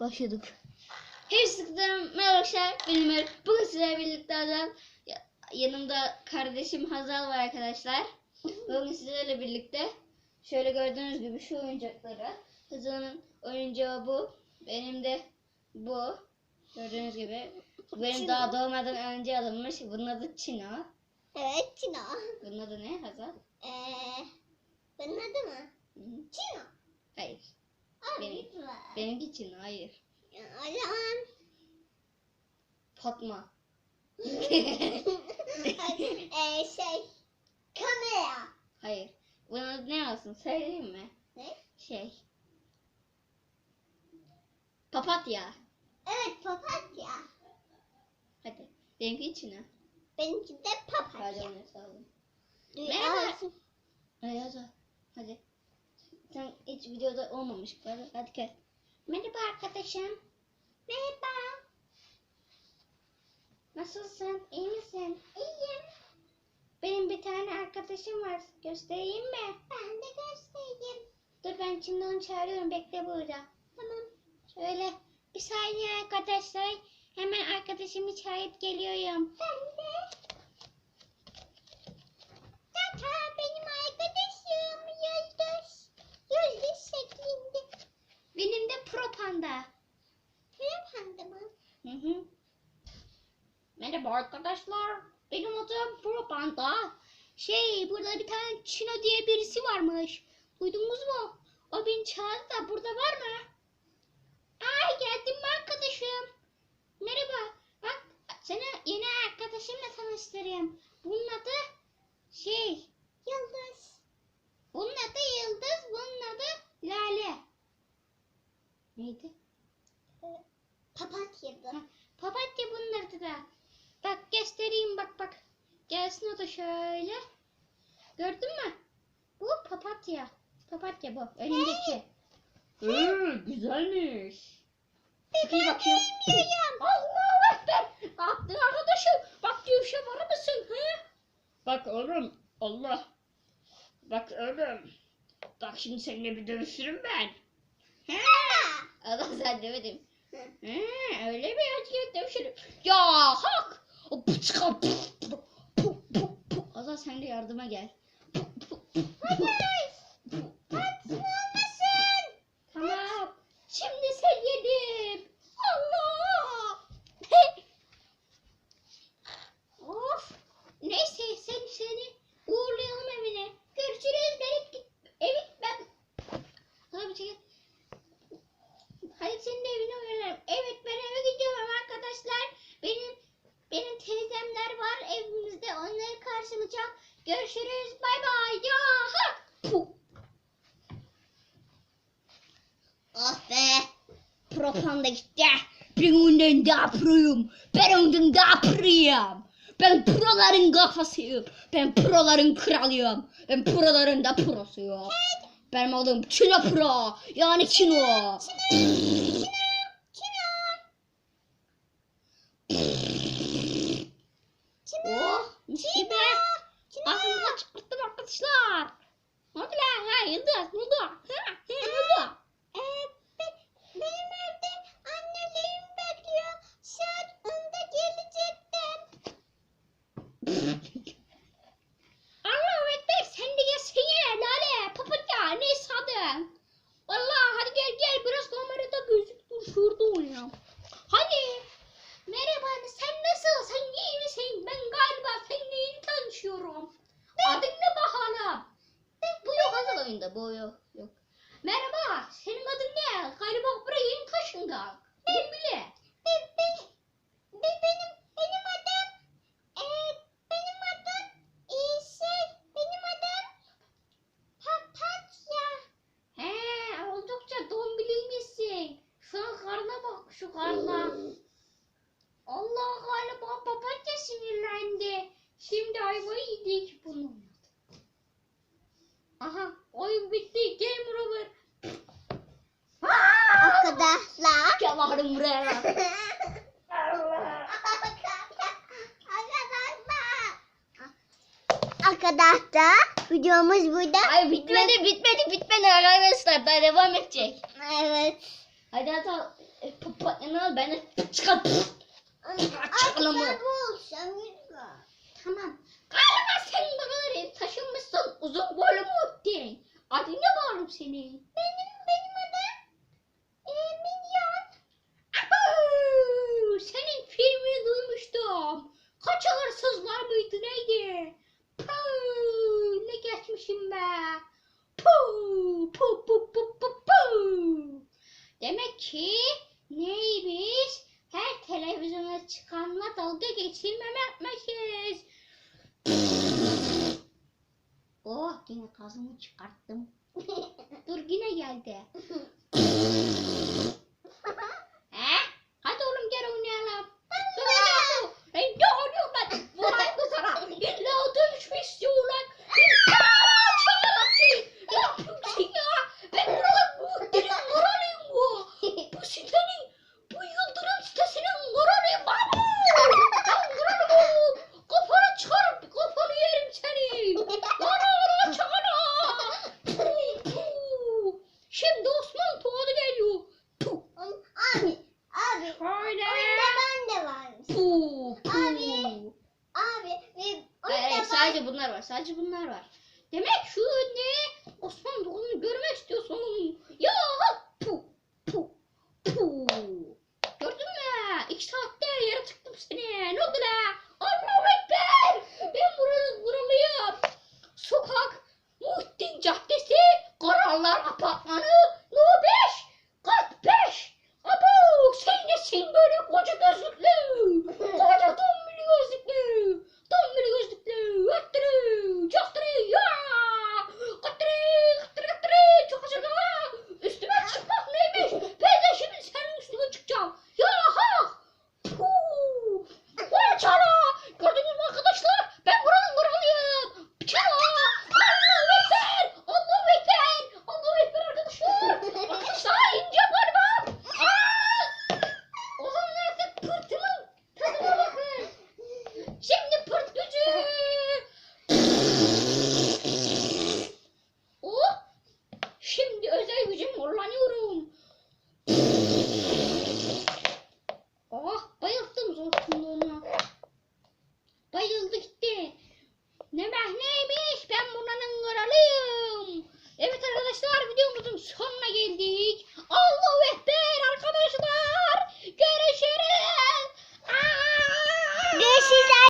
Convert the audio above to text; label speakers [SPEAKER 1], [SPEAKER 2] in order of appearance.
[SPEAKER 1] Başladık. Hepsi merhaba arkadaşlar. Benim Ömer. Bugün sizlerle birlikte Hazal. ya- Yanımda kardeşim Hazal var arkadaşlar. Bugün sizlerle birlikte şöyle gördüğünüz gibi şu oyuncakları. Hazal'ın oyuncağı bu. Benim de bu. Gördüğünüz gibi. Benim
[SPEAKER 2] Çino.
[SPEAKER 1] daha doğmadan önce alınmış. Bunun adı Çino.
[SPEAKER 2] Evet Çino.
[SPEAKER 1] Bunun adı ne Hazal?
[SPEAKER 2] Ee, benim adı mı?
[SPEAKER 1] Hı hı.
[SPEAKER 2] Çino.
[SPEAKER 1] Hayır.
[SPEAKER 2] Aa,
[SPEAKER 1] Benim. Benimki Çino. Hayır.
[SPEAKER 2] O zaman
[SPEAKER 1] Fatma.
[SPEAKER 2] ee, şey kamera.
[SPEAKER 1] Hayır. Bunun ne olsun söyleyeyim mi?
[SPEAKER 2] Ne?
[SPEAKER 1] Şey. Papatya.
[SPEAKER 2] Evet papatya.
[SPEAKER 1] Hadi. Benimki içine.
[SPEAKER 2] Benimki de papatya.
[SPEAKER 1] Pardon sağ olun. Merhaba. hadi. Hadi. Sen hiç videoda olmamış. Hadi, hadi gel. Merhaba arkadaşım.
[SPEAKER 2] Merhaba.
[SPEAKER 1] Nasılsın? İyi misin?
[SPEAKER 2] İyiyim.
[SPEAKER 1] Benim bir tane arkadaşım var. Göstereyim mi?
[SPEAKER 2] Ben de göstereyim.
[SPEAKER 1] Dur ben şimdi onu çağırıyorum. Bekle burada.
[SPEAKER 2] Tamam.
[SPEAKER 1] Şöyle bir saniye arkadaşlar. Hemen arkadaşımı çağırıp geliyorum.
[SPEAKER 2] Ben de. Tata benim arkadaşım Yıldız şeklinde.
[SPEAKER 1] Benim de Pro Panda.
[SPEAKER 2] Merhaba mı?
[SPEAKER 1] Hı hı. Merhaba arkadaşlar. Benim adım Pro Panda. Şey burada bir tane Çino diye birisi varmış. Duydunuz mu? O beni çağırdı da burada var mı? Ay geldim arkadaşım? Merhaba. Bak seni yeni arkadaşımla tanıştırayım. Bunun adı şey.
[SPEAKER 2] Yıldız.
[SPEAKER 1] Bunun adı Yıldız. Bunun adı Lale. Neydi?
[SPEAKER 2] Papatya'da.
[SPEAKER 1] Ha, Papatya bunun adı da. Bak göstereyim bak bak. Gelsin o da şöyle. Gördün mü? Bu papatya. Papatya bu. Önündeki. Ee, güzelmiş. Sıkı bakayım. Allahu Ekber. Kalktın arkadaşım. Bak dövüşe var mısın? He? Bak oğlum. Allah. Bak oğlum. Bak şimdi seninle bir dövüşürüm ben. He? Allah sen demedim. He, öyle mi? Hadi gel dövüşelim. Ya hak. O pıçka. Azal sen de yardıma gel. Puf, puf, puf, puf. Tamam. Şimdi sen yedim. Allah. of. Neyse sen seni uğurlayalım evine. Görüşürüz. Ben git. Evet ben. Hadi bir çekil. Hadi senin evine uğrarım. Evet ben eve gidiyorum arkadaşlar. Benim benim teyzemler var evimizde. Onları karşılayacağım. Görüşürüz. Bay bay. Ya ha. Puh.
[SPEAKER 2] Oh be.
[SPEAKER 1] Propanda gitti. Ben ondan daha proyum. Ben ondan daha proyum. Ben proların kafasıyım. Ben proların kralıyım. Ben proların da prosuyum. Benim adım Çino Pro. Yani Çino. Oh, mis gibi. Ağzımıza çıkarttım arkadaşlar. Ne oldu lan? Ha, Yıldız, ne oldu? Ha, ha, ne oldu?
[SPEAKER 2] Ee, be- benim evde annelerim bekliyor. Saat 10'da gelecektim.
[SPEAKER 1] Allahu Ekber sen de gelsene Lale papatya neyse adın. Vallahi hadi gel gel biraz kamerada gözüktür şurada oynayalım. Hadi. Merhaba anne sen nasıl sen iyi misin? Ben galiba seninle yeni tanışıyorum. Adın ne bakalım? Bu yok hazır oyunda bu yok. yok. Merhaba senin adın ne? Galiba buraya yeni taşındık. Kim bile?
[SPEAKER 2] Be- be- be- benim benim adım ee, benim adım ee, şey benim adım Papatya.
[SPEAKER 1] He oldukça dombiliymişsin. Şuna karnına bak şu karnına. Videomuz bitti. Game over.
[SPEAKER 2] Arkadaşlar.
[SPEAKER 1] Gel bakalım buraya.
[SPEAKER 2] Arkadaşlar videomuz burada.
[SPEAKER 1] Ay bitmedi bitmedi bitmedi arkadaşlar daha devam edecek.
[SPEAKER 2] Evet.
[SPEAKER 1] Hadi hatta e, papatyanı al ben de çıkar.
[SPEAKER 2] Çıkalım.
[SPEAKER 1] Tamam. Galiba sen buraları taşınmışsın uzun boylu mu Adinle bağırdım seni. yine kazımı çıkarttım. Dur yine geldi. var. Sadece bunlar var. Demek şu ne? Osmanlı Doğulu'nu görmek istiyorsunuz. Ya pu pu pu. Gördün mü? İki saatte yere çıktım seni. Ne oldu la? Allah'ım ben. Ben buranın buramı